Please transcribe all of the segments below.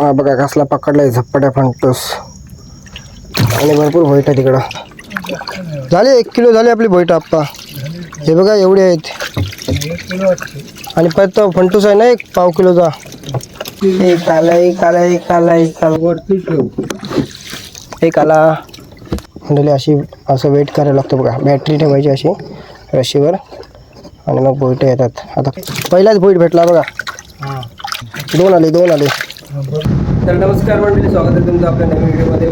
हा बघा कसला पकडलाय झप्पट्या फंटूस आणि भरपूर भोईट आहे तिकडं. झाले एक किलो झाली आपली भोईट आप्पा. हे बघा एवढे आहेत. आणि परत फंटूस आहे ना एक पाव किलोचा. एक आला एक आला एक आला एक आला वरती ठेव एक आला म्हणजे अशी असं वेट करायला लागतं बघा. बॅटरी ठेवायची अशी रशीवर. आणि मग बोईट येतात. आता पहिलाच बोईट भेटला बघा. दोन आले दोन आले. तर नमस्कार मंडळी स्वागत आहे तुमचं आपल्या नवीन व्हिडिओमध्ये.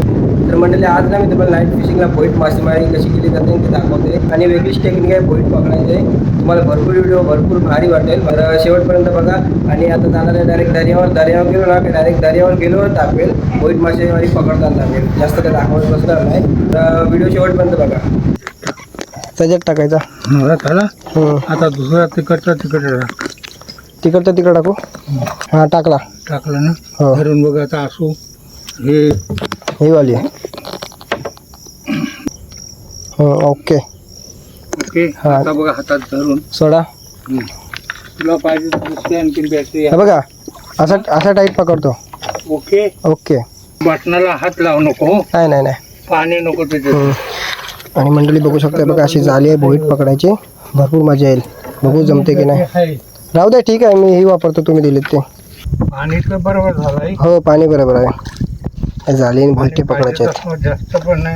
तर मंडळी आज ना मी तुम्हाला नाईट फिशिंगला बोईट मासेमारी कशी केली जाते ते दाखवते. आणि वेगळीच टेक्निक आहे बोईट पकडायचे. तुम्हाला भरपूर व्हिडिओ भरपूर भारी वाटेल. तर शेवटपर्यंत बघा. आणि आता जाणार आहे डायरेक्ट दर्यावर दर्यावर गेलो ना की डायरेक्ट दर्यावर गेलो दाखवेल. बोईट मासेमारी पकडताना दाखवेल. जास्त काही दाखवत बसणार नाही. तर व्हिडिओ शेवटपर्यंत बघा. त्याच्यात टाकायचा. आता दुसरा तिकडचा तिकडे तिकडचं तिकडं टाकू? हां टाकला. टाकलं ना हो. धरून बघा आता असू. हे ही वाली आहे. हं, ओके. ओके हा. आता बघा हातात धरून. सोडा. हं. तुला पाहिजे तर दुसरी आणखी बॅटरी हे बघा असा असा टाईट पकडतो. ओके? ओके. बटनाला हात लावू नको नाही नाही नाही. पाणी नको त्याच्यात. हं. आणि मंडळी बघू शकता बघा अशी जाली आहे भोईट पकडायची. भरपूर मजा येईल. बघू जमते की नाही. आहे. राहू दे ठीक आहे मी ही वापरतो तुम्ही दिलेत ते. पाणी तर बरोबर झालंय. हो पाणी बरोबर आहे. आणि भोईटे पकडायचे जास्त पण नाही.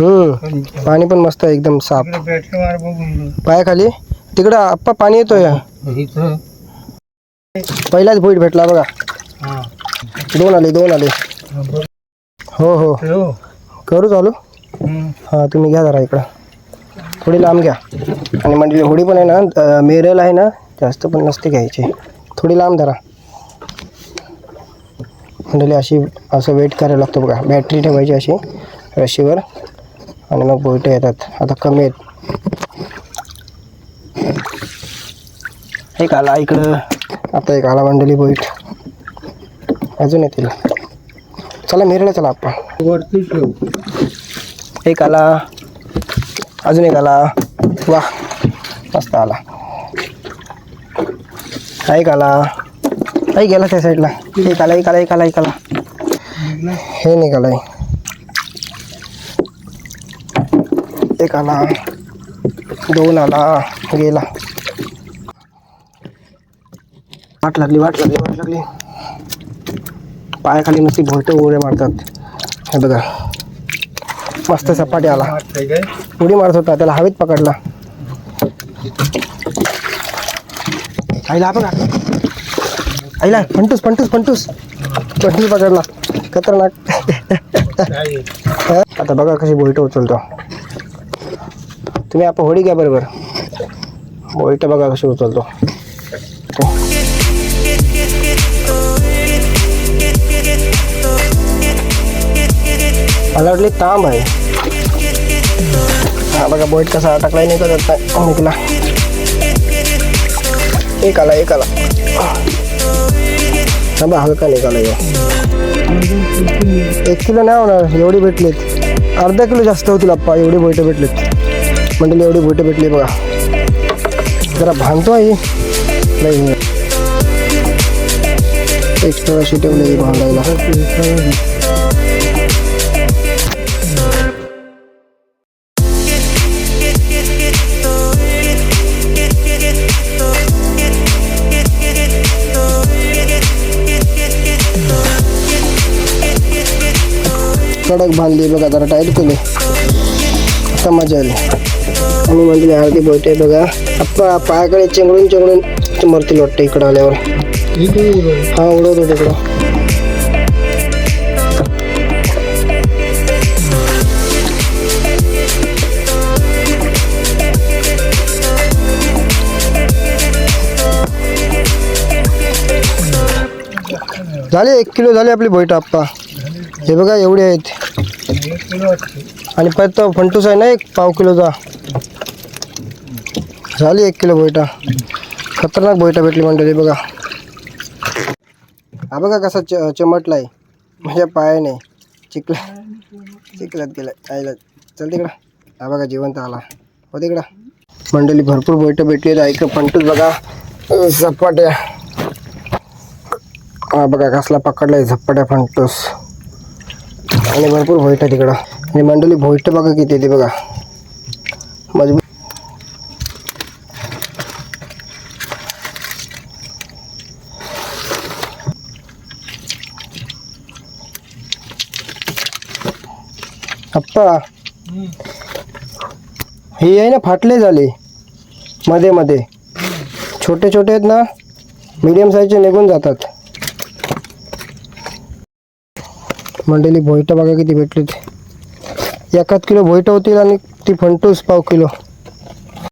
हम्म. पण पाणी मस्त आहे एकदम साफ. इकडे बॅटरी मार बघून पायाखाली? तिकडं आप्पा पाणी येतोय. इथं? पहिलाच भोईट भेटला बघा. हां. दोन आले दोन आले. बरं. हो हो. ठेव. करू चालू? हं. हां तुम्ही घ्या जरा इकडं. थोडी लांब घ्या. आणि म्हणजे होडी पण आहे ना अं, मेरेल आहे ना जास्त पण नसते घ्यायची. थोडी लांब धरा. म्हणजे अशी असं वेट करायला लागतं बघा. बॅटरी ठेवायची अशी रशीवर आणि मग बोईटे येतात. आता कमी आहेत. एक आला इकडं. आता एक आला मंडळी बोईट अजून येतील. चला मेरेला चला आपण. वरती ठेव. एक आला. अजून एक आला. वा मस्त आला. एक आला. आई गेला त्या साईडला एक आला एक आला एक आला एक आला हे निघालाय. एक आला दोन आला गेला. वाट लागली वाट लागली वाट लागली. पायाखाली नुसती भोलटे उड्या मारतात. हे बघा. मस्त सपाटी आला. उडी मारत होता त्याला हवेत पकडला. आईला बघा आईला फंटूस फंटूस फंटूस फंटूस पकडला खतरनाक. आता बघा कशी बोलटं उचलतो. तुम्ही आपण होडी घ्या बरोबर. बोईट बघा कशी उचलतो. मला वाटली तांब आहे. हा बघा बोईट कसा अटकलाय नाही करत नाही निघला. एक आला एक आला. थांबा हलका निघाला एक किलो नाही होणार एवढी भेटलीत. अर्धा किलो जास्त होतील आप्पा एवढी बोईटं भेटलीत. म्हणजे एवढी बोईटं भेटली बघा. जरा भांगतो आहे नाही एक्स्ट्रा अशी ठेवली भांगायला कडक बांधली बघा जरा टाईट केली. आता मजा आली आणि म्हणजे अर्धी बोईट आहे बघा. आप्पा पायाकडे चेंगडून चेंगडून मरतील वाटतं इकडं आल्यावर. हा उडवतो तिकडं. झाले एक किलो झाले आपली बैठ आप्पा हे बघा एवढे आहेत. आणि परत फंटूस आहे ना एक पाव किलोचा. झाली एक किलो बोयटा. खतरनाक बोयटा भेटली मंडळी बघा. हा बघा कसा च चमटलाय. माझ्या पायाने चिकला चिखलात गेला आईला चल तिकडं. हा बघा जिवंत आला. हो तिकडं. मंडळी भरपूर बोयटं भेटली आहेत. ऐक फंटूस बघा. झपाट्या. हा बघा कसला पकडलाय झपाट्या फंटूस. आणि भरपूर भोईट आहे तिकडं. आणि मंडळी भोईट बघा किती येते बघा. मजबूत. अप्पा. हे आहे ना फाटले झाले. मध्ये मध्ये. छोटे छोटे आहेत ना. मीडियम साईजचे निघून जातात. मंडळी भोईट बघा किती भेटले ते एकाच किलो भोयटं होतील आणि ती फंटूस पाव किलो.